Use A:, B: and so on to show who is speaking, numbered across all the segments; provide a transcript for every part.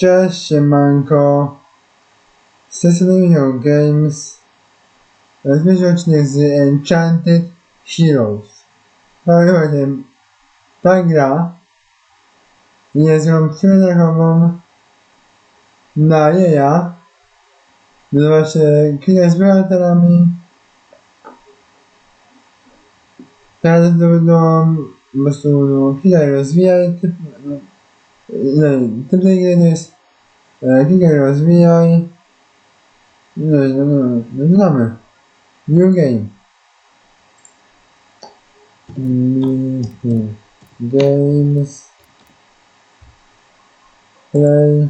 A: Cześć, siemanko. Z tej strony Michał Games. Rozpoczynamy odcinek z Enchanted Heroes. Pamiętajcie, ta gra jest grą przyrodniową na jeja. Nazywa się Kina z bohaterami. Teraz do, do, po prostu no, klikaj rozwijaj, to jest e, klikaj rozwijaj. No, no, no, no, znamy. New game. Mhm. Games. Play.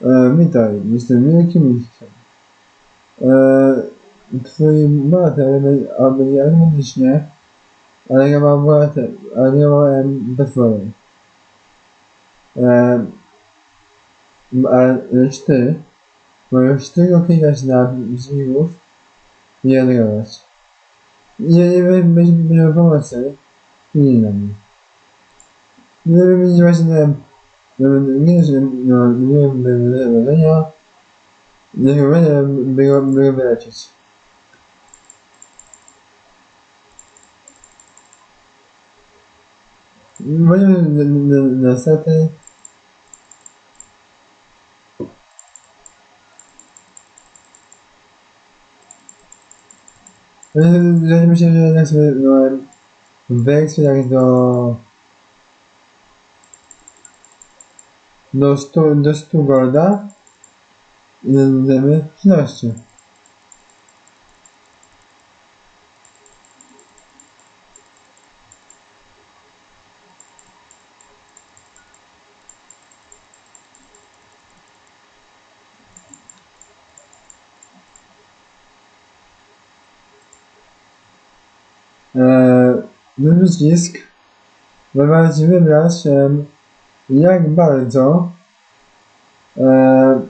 A: E, witaj, jestem wielkim mistrzem. E, twój bohater, aby automatycznie, ale ja mam bohater, ale ja mam potwory. E, ale lecz ty, możesz tylko klikać na przeciwników i atakować. Nie, nie będzie będzie pomocy, nie na mnie. Nie będzie właśnie no, nie, że no, nie wiem, wydarzenia, nie wiem, by by go wyleczyć. Możemy niestety Wydaje mi się, że jednak sobie weksy jak do do 100, do 100 golda i dodajemy 13. Eee. Wywalcie wybrać em, jak bardzo e,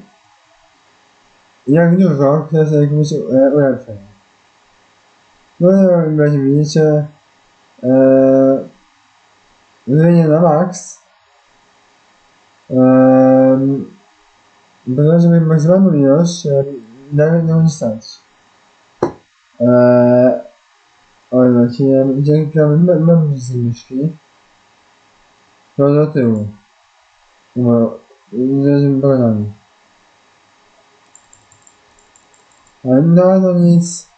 A: jak dużo chcesz jakieś e, ulepszeń. No i jak widzicie e, na max e, bo żeby maksymalną ilość e, nawet nie będzie stać. E, oj, no, dzięki temu mam z myszki. To do tyłu. No, z bronami. Ale no, no nic.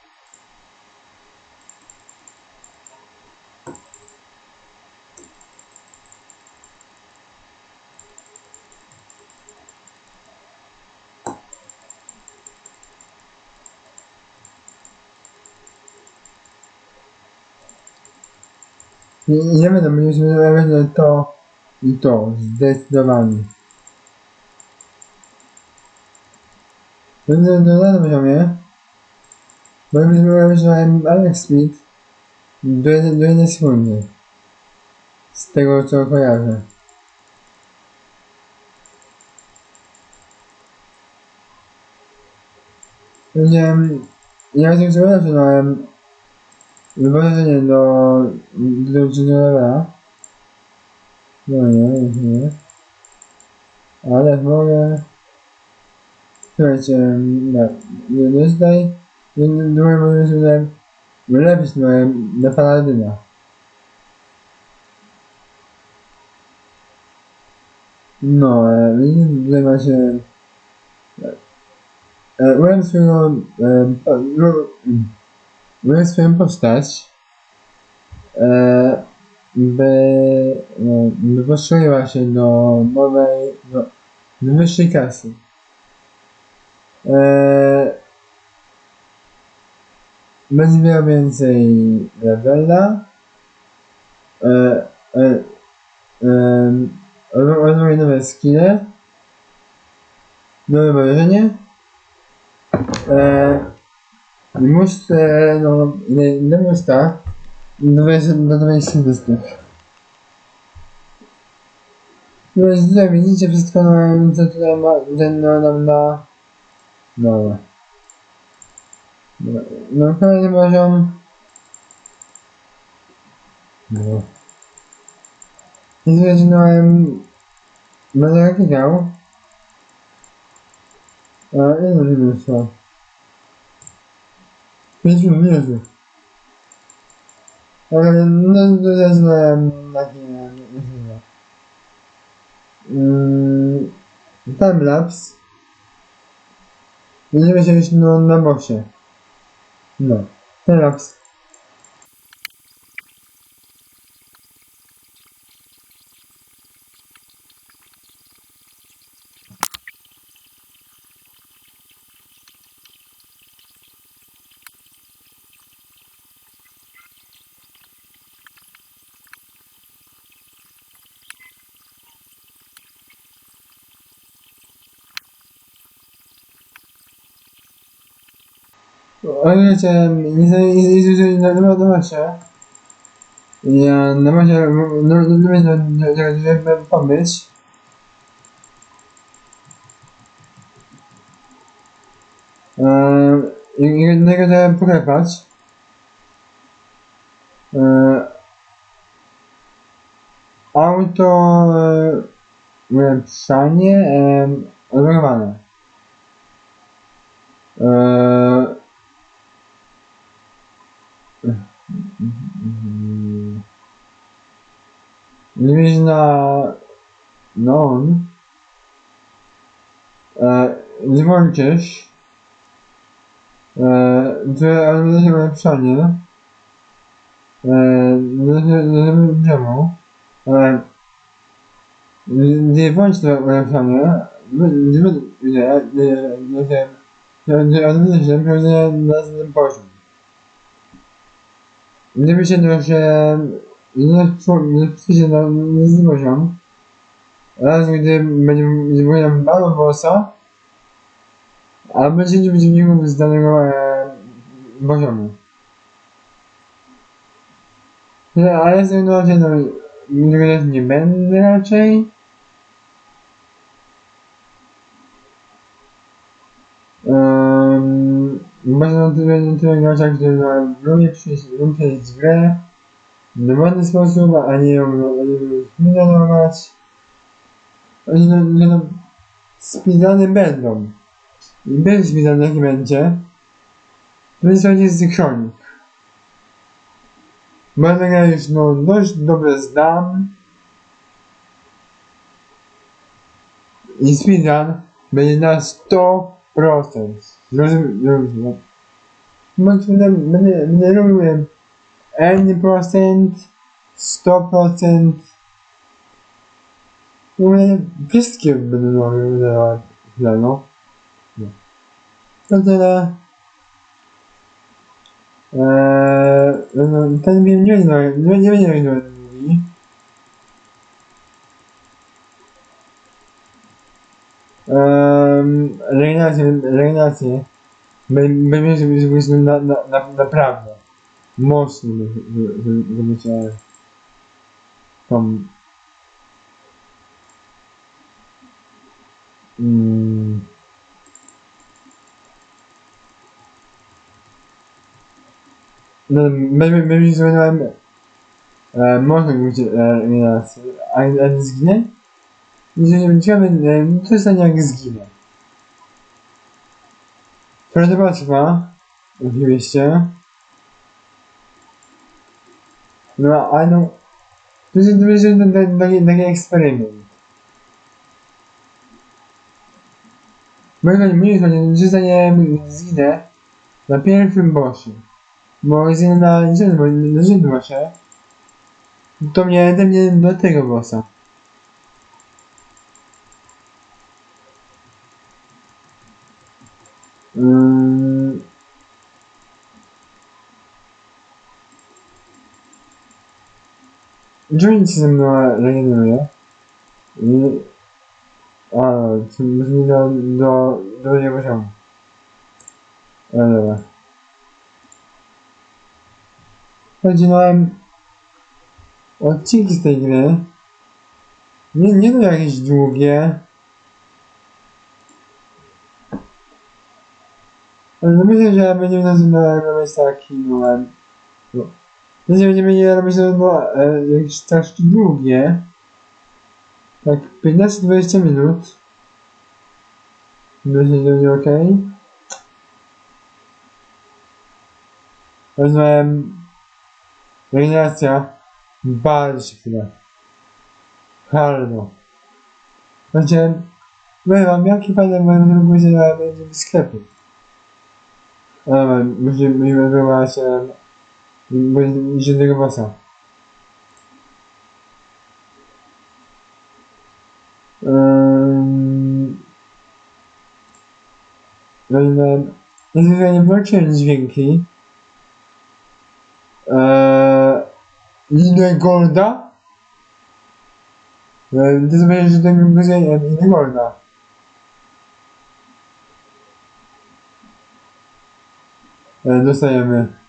A: Nie, nie będę, będziemy to i to, zdecydowanie. Będę na danym poziomie, będziemy robić na Alex Speed do, do jednej sekundy. Z tego co kojarzę. Będziemy, ja się przekonam, że miałem wyposażenie do, do juniora. No nie, nie. Ale mogę... Słuchajcie, no, nie. Nie, nie, nie mogę sobie wylepić na, na paladyna. No, widzicie, tutaj macie... Ułem swojego... Po, no, swoją postać. E, by, no, by postrzeliła się do nowej, do, do wyższej klasy. Eee, będzie miał więcej levela. Eee, eee, rozwój nowe skille. Nowe wrażenie. Eee, muszę, no, nie, muszę. Do 20 dystych. No więc tutaj widzicie wszystko, no, ma, ten no, nam da. Dobra. Dobra, No, kolejny poziom. No. Zaczynałem... Będę klikał. A ile minut trwa? 5 minut. Ale no, to zaczynałem na chwilę. Mm, timelapse. Będziemy już no, na bosie. No, timelapse. O wiecie, nie na macie. Ja na macie, no no pomyśl. Jednego trzeba poklepać. Auto ulepszanie odblokowane. Eee, E, nie włączysz e, się ulepszanie e, nie czemu ale nie włącz to ulepszanie nie wiem nie wiem pewnie na następnym poziom nie myślę, że nie wpiszę na następny poziom raz gdy będziemy będziemy mało bossa a będzie nie przeciwników z danego e, poziomu. No, ale z no, nigdy nie będę raczej. Można na tyle, na tyle którzy no, lubię przyjść, lubię grę normalny sposób, a nie ją ją speedrunować. Oni no, no, no, będą. I bez speedrun nie będzie. To jest będzie zykronik. Będę ja już no, dość dobrze znam. I speedrun będzie na 100%. Zrozumiałem. Będę, będę, będę robił N procent, 100%. Mówię, wszystkie będę robił źle, no. no. To tyle. Eee, no, ten film nie będzie, nie, nie będzie jak mówi. Eee, regenerację, regenerację. Będzie być na, na, na, naprawdę mocno, żeby cię tam mm, no, będzie będzie zmieniałem e, można e, raz, a, nie zginę? Jeżeli będziemy, e, to jest jak zginę. Proszę Państwa, oczywiście. No, ale no, to jest, to jest taki, taki, eksperyment. Moim zdaniem, że zdaniem zginę na pierwszym bossie. Bo zginę na innym na innym bossie. To mnie, to mnie do tego bossa. Mm. Joint się ze mną regeneruje. I... A, to brzmi do, do, drugiego poziomu. Ale dobra. Podzielałem odcinki z tej gry. Nie, nie no jakieś długie. Ale no myślę, że będziemy nazywać robić taki, no, em, no. Że będziemy robić no, e, jakieś strasznie długie. Tak 15-20 minut. Myślę, że będzie okej. Rozumiem. Regeneracja. Bardzo chwilę. Harno. Znaczy, powiem wam, jakie fajne moje będzie w sklepie. Ale musimy, musimy wywołać e, dziennego bossa. Um, Rozumiem. Jeżeli nie włączyłem dźwięki. Eee, Linę Golda. Eee, Ty zobaczysz, że to mi będzie Linę Golda. Eee, dostajemy.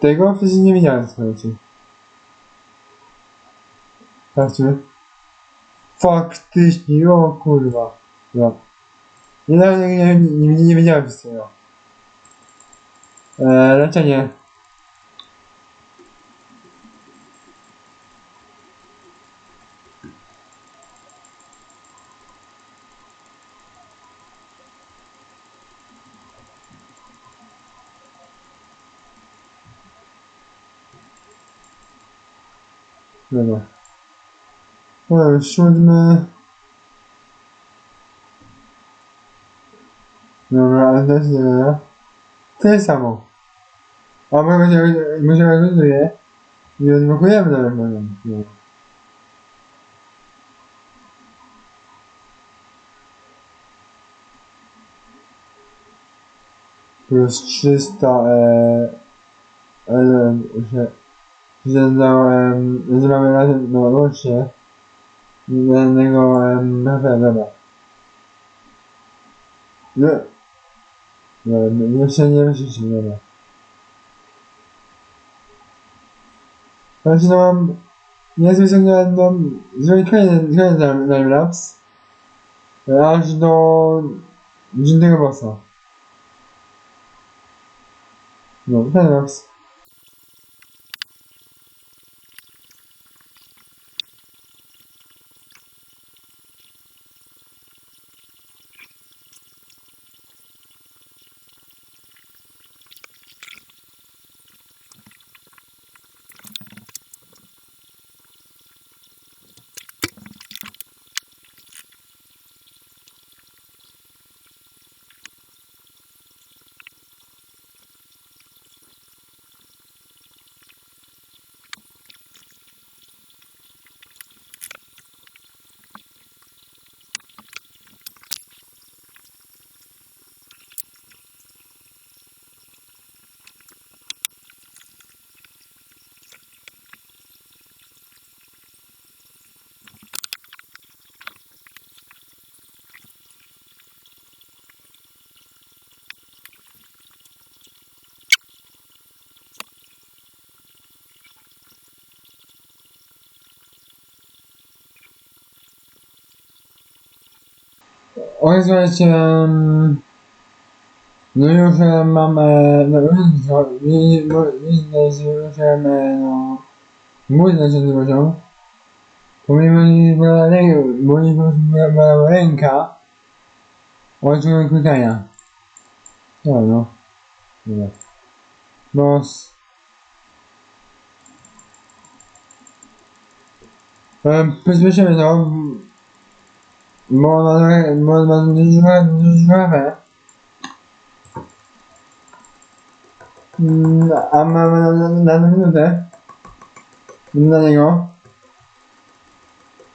A: Tego wcześniej nie widziałem, słuchajcie. Patrzmy. Faktycznie, o kurwa. No. Nie, nie, nie, nie, nie, nie wiedziałem wszystkiego. Eee, leczenie. Dobra. O, siódmy. Dobra, ale też nie dobra. Samo. A my my się organizuje. I odblokujemy na pewno. No. Plus 300 e, e, że, że no, e, że mamy razem, no łącznie jednego e, dobra, dobra. No, no, no, jeszcze nie myślicie, dobra. Znaczy no mam niezły ciągle no zrobić kolejny, kolejny time- timelapse aż do dziennego bossa. No, timelapse. Oj, słuchajcie, no już e, mam, e, no już, nie, no, nie, mój znaczny poziom, pomimo, że moja, moja, moja ręka, odczułem klikania. No, no, dobra. Boss. E, Przyspieszymy to, Mm, A mamy na, na, na, na minutę dla niego.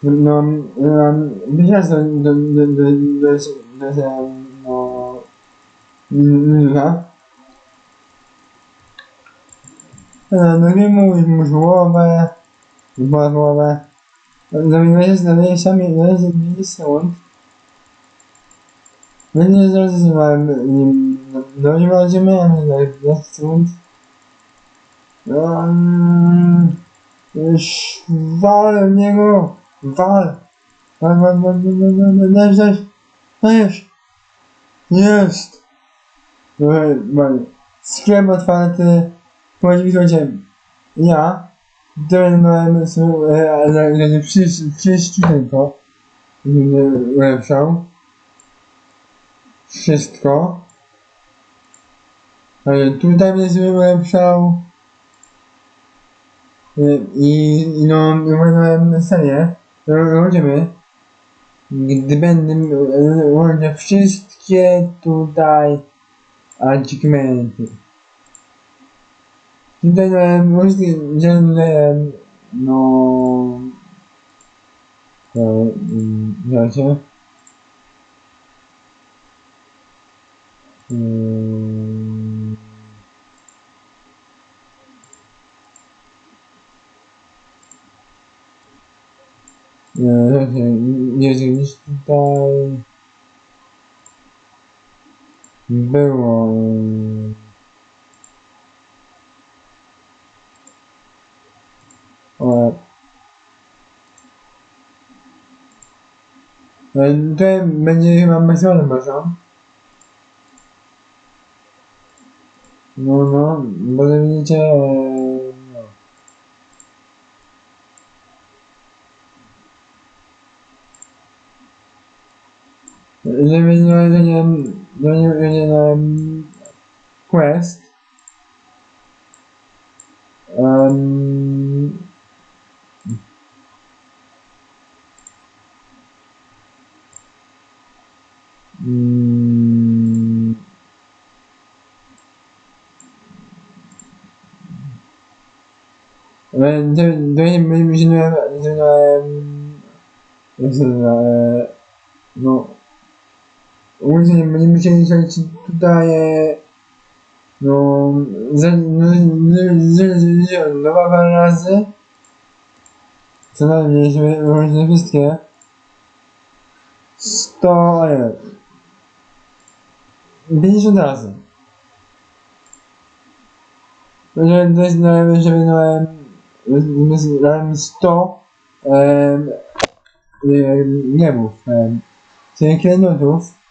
A: No, no, myślę, że do, do, do, do, do, no, minuta. No, no nie mówisz mu głowę, głowę. Zamieniłeś się na 20 minut, 20 sekund. Będzie zrozumiałem, no nie będziemy na 20 sekund. Um, już wal w niego, wal. Dajesz, dajesz. Jest! Dobra, dobra. Sklep otwarty. Słuchajcie, ja trenowałem sobie, ale nie przyjść, przyjść tylko. Będę ulepszał. Wszystko. Ale tutaj będę ulepszał. Y, I, i no, umarłem serię. Rozumiemy. Gdy będę łączył wszystkie tutaj achievements. No, możliwe, no... Wiecie? Mm. Nie, nic tutaj było. O. E, Tutaj będzie chyba mesjonem bazą. No, no, bo widzicie, e, no. Żeby nie, nie, nie, nie, nie, nie, nie, quest. Um, mm, e, myślałem, że że no Ogólnie nie będziemy musieli słuchać tutaj e, no z, no, z, z, z, dwa parę razy co najmniej żeby wyłączyć wszystkie 100 nie 50 razy Że no dałem 100 em, em, nie mów em, czyli klenotów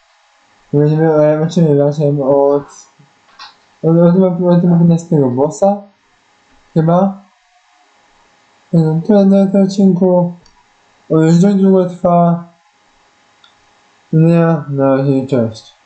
A: Będziemy razem od od, od, od, od, od 15 bossa chyba. No, tyle na tym odcinku. Już dość długo trwa. Nie, na razie cześć